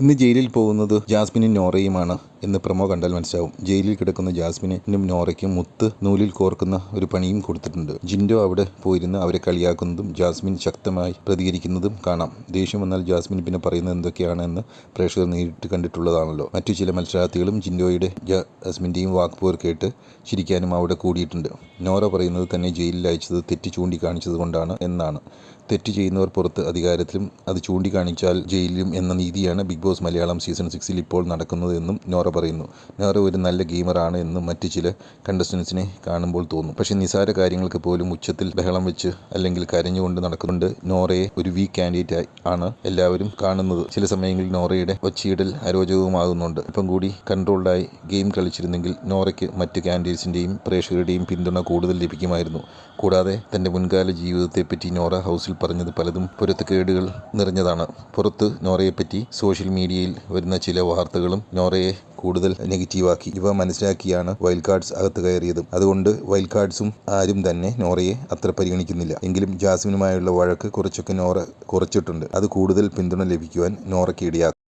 ഇന്ന് ജയിലിൽ പോകുന്നത് ജാസ്മിനും നോറയുമാണ് എന്ന് പ്രമോ കണ്ടാൽ മനസ്സിലാവും. ജയിലിൽ കിടക്കുന്ന ജാസ്മിനും നോറയ്ക്കും മുത്ത് നൂലിൽ കോർക്കുന്ന ഒരു പണിയും കൊടുത്തിട്ടുണ്ട്. ജിൻഡോ അവിടെ പോയിരുന്ന് അവരെ കളിയാക്കുന്നതും ജാസ്മിൻ ശക്തമായി പ്രതികരിക്കുന്നതും കാണാം. ദേഷ്യം വന്നാൽ ജാസ്മിൻ പിന്നെ പറയുന്നത് എന്തൊക്കെയാണെന്ന് പ്രേക്ഷകർ നേരിട്ട് കണ്ടിട്ടുള്ളതാണല്ലോ. മറ്റു ചില മത്സരാർത്ഥികളും ജിൻഡോയുടെ ജാസ്മിന്റെയും വാക്പോർ കേട്ട് ചിരിക്കാനും അവിടെ കൂടിയിട്ടുണ്ട്. നോറ പറയുന്നത് തന്നെ ജയിലിൽ അയച്ചത് തെറ്റ് ചൂണ്ടിക്കാണിച്ചത് കൊണ്ടാണ് എന്നാണ് തെറ്റ് ചെയ്യുന്നവർ പുറത്ത് അധികാരത്തിലും അത് ചൂണ്ടിക്കാണിച്ചാൽ ജയിലിലും എന്ന നീതിയാണ് ബിഗ് ബോസ് മലയാളം സീസൺ സിക്സിൽ ഇപ്പോൾ നടക്കുന്നത് എന്നും നോറ പറയുന്നു. നോറ ഒരു നല്ല ഗെയിമറാണ് എന്നും മറ്റ് ചില കണ്ടസ്റ്റൻസിനെ കാണുമ്പോൾ തോന്നും. പക്ഷേ നിസാര കാര്യങ്ങൾക്ക് പോലും ഉച്ചത്തിൽ ബഹളം വെച്ച് അല്ലെങ്കിൽ കരഞ്ഞുകൊണ്ട് നടക്കുന്നുണ്ട് നോറയെ ഒരു വീക്ക് കാൻഡിഡേറ്റ് ആണ് എല്ലാവരും കാണുന്നത്. ചില സമയങ്ങളിൽ നോറയുടെ ഒച്ചയിടൽ അരോചകവുമാകുന്നുണ്ട്. ഇപ്പം കൂടി കൺട്രോൾഡായി ഗെയിം കളിച്ചിരുന്നെങ്കിൽ നോറയ്ക്ക് മറ്റ് കാൻഡിഡേറ്റ്സിന്റെയും പ്രേക്ഷകരുടെയും പിന്തുണ കൂടുതൽ ലഭിക്കുമായിരുന്നു. കൂടാതെ തന്റെ മുൻകാല ജീവിതത്തെപ്പറ്റി നോറ ഹൗസിൽ പറഞ്ഞത് പലതും പൊരുത്തക്കേടുകൾ നിറഞ്ഞതാണ്. പുറത്ത് നോറയെപ്പറ്റി സോഷ്യൽ മീഡിയയിൽ വരുന്ന ചില വാർത്തകളും നോറയെ കൂടുതൽ നെഗറ്റീവാക്കി. ഇവ മനസ്സിലാക്കിയാണ് വൈൽഡ് കാർഡ്സ് അകത്ത് കയറിയത്. അതുകൊണ്ട് വൈൽഡ് കാർഡ്സും ആരും തന്നെ നോറയെ അത്ര പരിഗണിക്കുന്നില്ല. എങ്കിലും ജാസ്മിനുമായുള്ള വഴക്ക് കുറച്ചൊക്കെ നോറ കുറച്ചിട്ടുണ്ട്. അത് കൂടുതൽ പിന്തുണ ലഭിക്കുവാൻ നോറയ്ക്ക് ഇടയാക്കും.